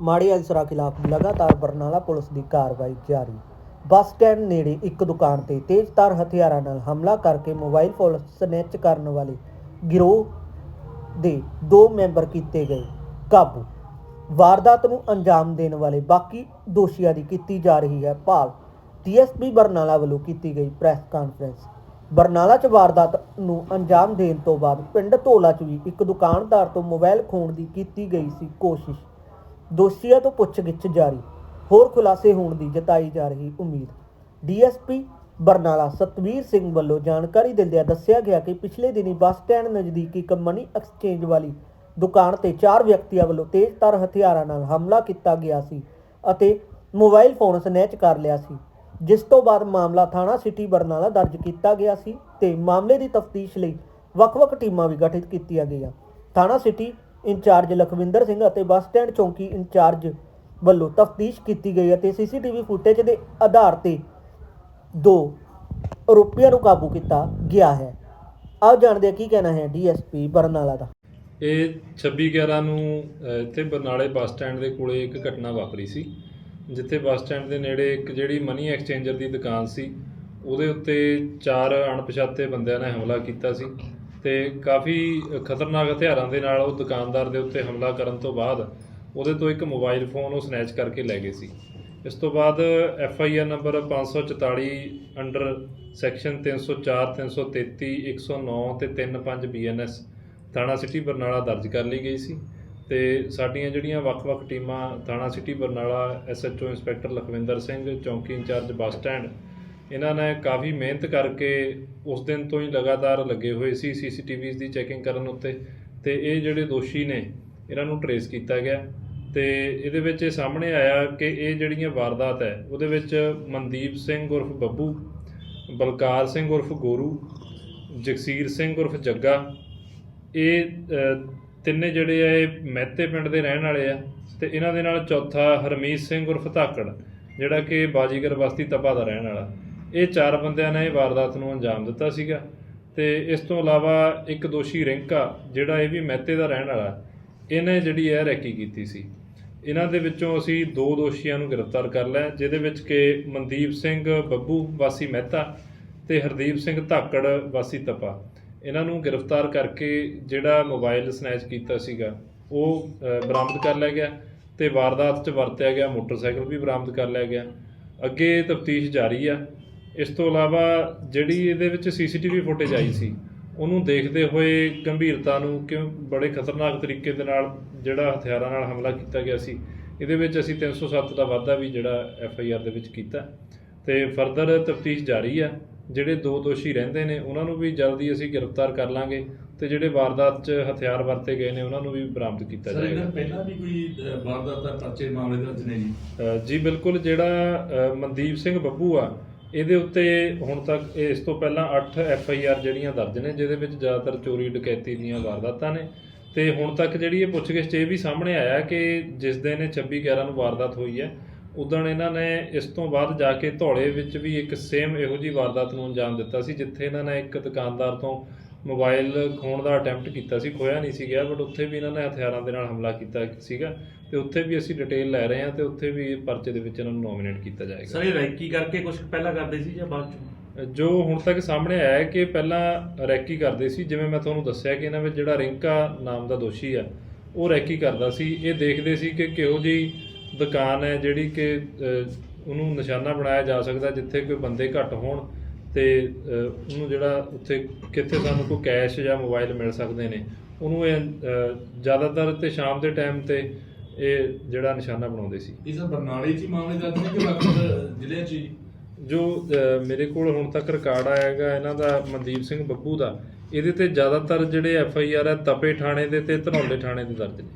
ਮਾੜੇ ਅਨਸਰਾਂ ਖਿਲਾਫ ਲਗਾਤਾਰ ਬਰਨਾਲਾ ਪੁਲਿਸ ਦੀ ਕਾਰਵਾਈ ਜਾਰੀ। ਬੱਸ ਸਟੈਂਡ ਨੇੜੇ ਇੱਕ ਦੁਕਾਨ ਤੇ ਤੇਜ਼ਧਾਰ ਹਥਿਆਰਾਂ ਨਾਲ ਹਮਲਾ ਕਰਕੇ ਮੋਬਾਈਲ ਫੋਨ ਸਨੈਚ ਕਰਨ ਵਾਲੇ ਗਿਰੋਹ ਦੇ ਦੋ ਮੈਂਬਰ ਕੀਤੇ ਗਏ ਕਾਬੂ। ਵਾਰਦਾਤ ਨੂੰ ਅੰਜਾਮ ਦੇਣ ਵਾਲੇ ਬਾਕੀ ਦੋਸ਼ੀਆਂ ਦੀ ਕੀਤੀ ਜਾ ਰਹੀ ਹੈ ਭਾਲ। ਡੀਐਸਪੀ ਬਰਨਾਲਾ ਵੱਲੋਂ ਕੀਤੀ ਗਈ ਪ੍ਰੈਸ ਕਾਨਫਰੰਸ। ਬਰਨਾਲਾ 'ਚ ਵਾਰਦਾਤ ਨੂੰ ਅੰਜਾਮ ਦੇਣ ਤੋਂ ਬਾਅਦ ਪਿੰਡ ਧੋਲਾ 'ਚ ਵੀ ਇੱਕ ਦੁਕਾਨਦਾਰ ਤੋਂ ਮੋਬਾਈਲ ਖੋਣ ਦੀ ਕੀਤੀ ਗਈ ਸੀ ਕੋਸ਼ਿਸ਼। ਦੋਸ਼ੀਆਂ ਤੋਂ ਪੁੱਛਗਿੱਛ ਜਾਰੀ। ਹੋਰ ਖੁਲਾਸੇ ਹੋਣ ਦੀ ਜਤਾਈ ਜਾ ਰਹੀ ਉਮੀਦ। ਡੀਐਸਪੀ ਬਰਨਾਲਾ ਸਤਵੀਰ ਸਿੰਘ ਵੱਲੋਂ ਜਾਣਕਾਰੀ ਦਿੰਦਿਆਂ ਦੱਸਿਆ ਗਿਆ ਕਿ ਪਿਛਲੇ ਦਿਨੀ ਬੱਸ ਸਟੈਂਡ ਨਜ਼ਦੀਕ ਇੱਕ ਮਨੀ ਐਕਸਚੇਂਜ ਵਾਲੀ ਦੁਕਾਨ ਤੇ ਚਾਰ ਵਿਅਕਤੀਆਂ ਵੱਲੋਂ ਤੇਜ਼ਧਾਰ ਹਥਿਆਰਾਂ ਨਾਲ ਹਮਲਾ ਕੀਤਾ ਗਿਆ ਸੀ ਅਤੇ ਮੋਬਾਈਲ ਫੋਨ ਸਨੈਚ ਕਰ ਲਿਆ ਸੀ, ਜਿਸ ਤੋਂ ਬਾਅਦ ਮਾਮਲਾ ਥਾਣਾ ਸਿਟੀ ਬਰਨਾਲਾ ਦਰਜ ਕੀਤਾ ਗਿਆ ਸੀ ਤੇ ਮਾਮਲੇ ਦੀ ਤਫਤੀਸ਼ ਲਈ ਵੱਖ-ਵੱਖ ਟੀਮਾਂ ਵੀ ਗਠਿਤ ਕੀਤੀਆਂ ਗਈਆਂ। ਥਾਣਾ ਸਿਟੀ ਇੰਚਾਰਜ ਲਖਵਿੰਦਰ ਸਿੰਘ ਅਤੇ ਬੱਸ ਸਟੈਂਡ ਚੌਂਕੀ ਇੰਚਾਰਜ ਵੱਲੋਂ ਤਫਤੀਸ਼ ਕੀਤੀ ਗਈ ਅਤੇ ਸੀਸੀਟੀਵੀ ਫੁਟੇਜ ਦੇ ਆਧਾਰ ਤੇ ਦੋ ਆਰੋਪੀਆਂ ਨੂੰ ਕਾਬੂ ਕੀਤਾ ਗਿਆ ਹੈ। ਆਓ ਜਾਣਦੇ ਹਾਂ ਕੀ ਕਹਿਣਾ ਹੈ ਡੀਐਸਪੀ ਬਰਨਾਲਾ ਦਾ। ਇਹ 26 11 ਨੂੰ ਅਹ, ਇੱਥੇ ਬਰਨਾਲੇ ਬੱਸ ਸਟੈਂਡ ਦੇ ਕੋਲੇ ਇੱਕ ਘਟਨਾ ਵਾਪਰੀ ਸੀ ਜਿੱਥੇ ਬੱਸ ਸਟੈਂਡ ਦੇ ਨੇੜੇ ਇੱਕ ਜਿਹੜੀ ਮਨੀ ਐਕਸਚੇਂਜਰ ਦੀ ਦੁਕਾਨ ਸੀ ਉਹਦੇ ਉੱਤੇ ਚਾਰ ਅਣਪਛਾਤੇ ਬੰਦਿਆਂ ਨੇ ਹਮਲਾ ਕੀਤਾ ਸੀ। ਤੇ ਕਾਫੀ ਖਤਰਨਾਕ ਹਥਿਆਰਾਂ ਦੇ ਨਾਲ ਉਹ ਦੁਕਾਨਦਾਰ ਦੇ ਉੱਤੇ ਹਮਲਾ ਕਰਨ ਤੋਂ ਬਾਅਦ ਉਹਦੇ ਤੋਂ ਇੱਕ ਮੋਬਾਈਲ ਫੋਨ ਉਹ ਸਨੈਚ ਕਰਕੇ ਲੈ ਗਏ ਸੀ। ਇਸ ਤੋਂ ਬਾਅਦ F I R number 544 under section 304 333 109 ਤੇ 35 ਬੀ ਐਨ ਐਸ ਥਾਣਾ ਸਿਟੀ ਬਰਨਾਲਾ ਦਰਜ ਕਰ ਲਈ ਗਈ ਸੀ ਤੇ ਸਾਡੀਆਂ ਜਿਹੜੀਆਂ ਵੱਖ-ਵੱਖ ਟੀਮਾਂ ਥਾਣਾ city Barnala SHO inspector Lakhwinder Singh, ਚੌਂਕੀ ਇੰਚਾਰਜ ਬੱਸ ਸਟੈਂਡ ਇਹਨਾਂ ਨੇ ਕਾਫੀ ਮਿਹਨਤ ਕਰਕੇ ਉਸ ਦਿਨ ਤੋਂ ਹੀ ਲਗਾਤਾਰ ਲੱਗੇ ਹੋਏ ਸੀ ਸੀਸੀਟੀਵੀਜ਼ ਦੀ ਚੈਕਿੰਗ ਕਰਨ ਉੱਤੇ ਤੇ ਇਹ ਜਿਹੜੇ ਦੋਸ਼ੀ ਨੇ, ਇਹਨਾਂ ਨੂੰ ਟਰੇਸ ਕੀਤਾ ਗਿਆ ਤੇ ਇਹਦੇ ਵਿੱਚ ਇਹ ਸਾਹਮਣੇ ਆਇਆ ਕਿ ਇਹ ਜਿਹੜੀਆਂ ਵਾਰਦਾਤ ਹੈ, ਉਹਦੇ ਵਿੱਚ ਮਨਦੀਪ ਸਿੰਘ ਉਰਫ ਬੱਬੂ, ਬਲਕਾਰ ਸਿੰਘ ਉਰਫ ਗੋਰੂ, ਜਗਸੀਰ ਸਿੰਘ ਉਰਫ ਜੱਗਾ, ਇਹ ਤਿੰਨੇ ਜਿਹੜੇ ਆ, ਇਹ ਮਹਿਤੇ ਪਿੰਡ ਦੇ ਰਹਿਣ ਵਾਲੇ ਆ ਤੇ ਇਹਨਾਂ ਦੇ ਨਾਲ ਚੌਥਾ ਹਰਮੀਤ ਸਿੰਘ ਉਰਫ ਧਾਕੜ, ਜਿਹੜਾ ਕਿ ਬਾਜੀਗਰ ਬਸਤੀ ਤਪਾ ਦਾ ਰਹਿਣ ਵਾਲਾ। ਇਹ ਚਾਰ ਬੰਦਿਆਂ ਨੇ ਇਹ ਵਾਰਦਾਤ ਨੂੰ ਅੰਜਾਮ ਦਿੱਤਾ ਸੀਗਾ ਤੇ ਇਸ ਤੋਂ ਇਲਾਵਾ ਇੱਕ ਦੋਸ਼ੀ ਰਿੰਕਾ, ਜਿਹੜਾ ਇਹ ਵੀ ਮਹਿਤੇ ਦਾ ਰਹਿਣ ਵਾਲਾ, ਇਹਨੇ ਜਿਹੜੀ ਹੈ ਰੈਕੀ ਕੀਤੀ ਸੀ। ਇਹਨਾਂ ਦੇ ਵਿੱਚੋਂ ਅਸੀਂ ਦੋ ਦੋਸ਼ੀਆਂ ਨੂੰ ਗ੍ਰਿਫਤਾਰ ਕਰ ਲਿਆ, ਜਿਹਦੇ ਵਿੱਚ ਕਿ ਮਨਦੀਪ ਸਿੰਘ ਬੱਬੂ, ਵਾਸੀ ਮਹਿਤਾ ਤੇ ਹਰਦੀਪ ਸਿੰਘ ਧਾਕੜ, ਵਾਸੀ ਤਪਾ। ਇਹਨਾਂ ਨੂੰ ਗ੍ਰਿਫਤਾਰ ਕਰਕੇ ਜਿਹੜਾ ਮੋਬਾਈਲ ਸਨੈਚ ਕੀਤਾ ਸੀਗਾ, ਉਹ ਬਰਾਮਦ ਕਰ ਲਿਆ ਗਿਆ ਤੇ ਵਾਰਦਾਤ 'ਚ ਵਰਤਿਆ ਗਿਆ ਮੋਟਰਸਾਈਕਲ ਵੀ ਬਰਾਮਦ ਕਰ ਲਿਆ ਗਿਆ। ਅੱਗੇ ਤਫਤੀਸ਼ ਜਾਰੀ ਆ ਇਸ ਤੋਂ ਇਲਾਵਾ ਜਿਹੜੀ ਇਹਦੇ ਵਿੱਚ ਸੀਸੀਟੀਵੀ ਫੁਟੇਜ ਆਈ ਸੀ ਉਹਨੂੰ ਦੇਖਦੇ ਹੋਏ ਗੰਭੀਰਤਾ ਨੂੰ ਕਿਉਂ ਬੜੇ ਖਤਰਨਾਕ ਤਰੀਕੇ ਦੇ ਨਾਲ ਜਿਹੜਾ ਹਥਿਆਰਾਂ ਨਾਲ ਹਮਲਾ ਕੀਤਾ ਗਿਆ ਸੀ ਇਹਦੇ ਵਿੱਚ ਅਸੀਂ 307 ਦਾ ਵਾਧਾ ਵੀ ਜਿਹੜਾ ਐਫ ਆਈ ਆਰ ਦੇ ਵਿੱਚ ਕੀਤਾ। ਤੇ ਫਰਦਰ ਤਫਤੀਸ਼ ਜਾਰੀ ਆ ਜਿਹੜੇ ਦੋ ਦੋਸ਼ੀ ਰਹਿੰਦੇ ਨੇ ਉਹਨਾਂ ਨੂੰ ਵੀ ਜਲਦੀ ਅਸੀਂ ਗ੍ਰਿਫਤਾਰ ਕਰ ਲਾਂਗੇ ਤੇ ਜਿਹੜੇ ਵਾਰਦਾਤ 'ਚ ਹਥਿਆਰ ਵਰਤੇ ਗਏ ਨੇ ਉਹਨਾਂ ਨੂੰ ਵੀ ਬਰਾਮਦ ਕੀਤਾ ਸਰ ਜਾਏਗਾ। ਇਹਨਾਂ ਪਹਿਲਾਂ ਵੀ ਕੋਈ ਵਾਰਦਾਤ ਦਾ ਪਰਚੇ ਮਾਮਲੇ ਦਰਜ ਨੇ ਜੀ? ਜੀ ਬਿਲਕੁਲ ਜਿਹੜਾ ਮਨਦੀਪ ਸਿੰਘ ਬੱਬੂ ਆ ਇਹਦੇ ਉੱਤੇ ਹੁਣ ਤੱਕ ਇਸ ਤੋਂ ਪਹਿਲਾਂ 8 ਐਫ ਆਈ ਆਰ ਜਿਹੜੀਆਂ ਦਰਜ ਨੇ, ਜਿਹਦੇ ਵਿੱਚ ਜ਼ਿਆਦਾਤਰ ਚੋਰੀ ਡਕੈਤੀ ਦੀਆਂ ਵਾਰਦਾਤਾਂ ਨੇ। ਤੇ ਹੁਣ ਤੱਕ ਜਿਹੜੀ ਇਹ ਪੁੱਛਗਿੱਛ 'ਚ ਇਹ ਵੀ ਸਾਹਮਣੇ ਆਇਆ ਕਿ ਜਿਸ ਦਿਨ ਇਹ 26 11 ਨੂੰ ਵਾਰਦਾਤ ਹੋਈ ਹੈ, ਉਦੋਂ ਇਹਨਾਂ ਨੇ ਇਸ ਤੋਂ ਬਾਅਦ ਜਾ ਕੇ ਧੌਲੇ ਵਿੱਚ ਵੀ ਇੱਕ ਸੇਮ ਇਹੋ ਜੀ ਵਾਰਦਾਤ ਨੂੰ ਅੰਜਾਮ ਦਿੱਤਾ ਸੀ, ਜਿੱਥੇ ਇਹਨਾਂ ਨੇ ਇੱਕ ਦੁਕਾਨਦਾਰ ਤੋਂ ਮੋਬਾਈਲ ਖੋਣ ਦਾ ਅਟੈਂਪਟ ਕੀਤਾ ਸੀ ਖੋਇਆ ਨਹੀਂ ਸੀ ਗਿਆ ਬਟ ਉੱਥੇ ਵੀ ਇਹਨਾਂ ਨੇ ਹਥਿਆਰਾਂ ਦੇ ਨਾਲ ਹਮਲਾ ਕੀਤਾ ਸੀਗਾ ਤੇ ਉੱਥੇ ਵੀ ਅਸੀਂ ਡਿਟੇਲ ਲੈ ਰਹੇ ਹਾਂ ਤੇ ਉੱਥੇ ਵੀ ਪਰਚੇ ਦੇ ਵਿੱਚ ਇਹਨਾਂ ਨੂੰ ਨੋਮੀਨੇਟ ਕੀਤਾ ਸਰ ਜਾਏਗਾ ਇਹ ਰੈਕੀ ਕਰਕੇ ਕੁਝ ਪਹਿਲਾਂ ਕਰਦੇ ਸੀ ਜਾਂ ਬਾਅਦ ਚ? ਜੋ ਹੁਣ ਤੱਕ ਸਾਹਮਣੇ ਆਇਆ ਹੈ ਕਿ ਪਹਿਲਾਂ ਰੈਕੀ ਕਰਦੇ ਸੀ ਜਿਵੇਂ ਮੈਂ ਤੁਹਾਨੂੰ ਦੱਸਿਆ ਕਿ ਇਹਨਾਂ ਵਿੱਚ ਜਿਹੜਾ ਰਿੰਕਾ ਨਾਮ ਦਾ ਦੋਸ਼ੀ ਆ ਉਹ ਰੈਕੀ ਕਰਦਾ ਸੀ। ਇਹ ਦੇਖਦੇ ਸੀ ਕਿ ਕਿਹੋ ਜਿਹੀ ਦੁਕਾਨ ਹੈ ਜਿਹੜੀ ਕਿ ਉਹਨੂੰ ਨਿਸ਼ਾਨਾ ਬਣਾਇਆ ਜਾ ਸਕਦਾ ਜਿੱਥੇ ਕੋਈ ਬੰਦੇ ਘੱਟ ਹੋਣ। ਤੇ ਉਹਨੂੰ ਜਿਹੜਾ ਉੱਥੇ ਕਿੱਥੇ ਸਾਨੂੰ ਕੋਈ ਕੈਸ਼ ਜਾਂ ਮੋਬਾਈਲ ਮਿਲ ਸਕਦੇ ਨੇ ਉਹਨੂੰ ਇਹ ਜ਼ਿਆਦਾਤਰ ਤੇ ਸ਼ਾਮ ਦੇ ਟਾਈਮ ਤੇ ਇਹ ਜਿਹੜਾ ਨਿਸ਼ਾਨਾ ਬਣਾਉਂਦੇ ਸੀ। ਇਹ ਸਰ ਬਰਨਾਲੇ ਚ ਹੀ ਮਾਮਲੇ ਦਰਜ ਨੇ ਕਿ ਵੱਖ ਜ਼ਿਲ੍ਹਿਆਂ ਚ ਹੀ? ਜੋ ਮੇਰੇ ਕੋਲ ਹੁਣ ਤੱਕ ਰਿਕਾਰਡ ਆਇਆ ਹੈਗਾ ਇਹਨਾਂ ਦਾ ਮਨਦੀਪ ਸਿੰਘ ਬੱਬੂ ਦਾ ਇਹਦੇ ਤੇ ਜ਼ਿਆਦਾਤਰ ਜਿਹੜੇ ਐਫ ਆਈ ਆਰ ਹੈ ਤਪੇ ਥਾਣੇ ਦੇ ਤੇ ਧਨੌਲੇ ਥਾਣੇ ਦੇ ਦਰਜ ਨੇ।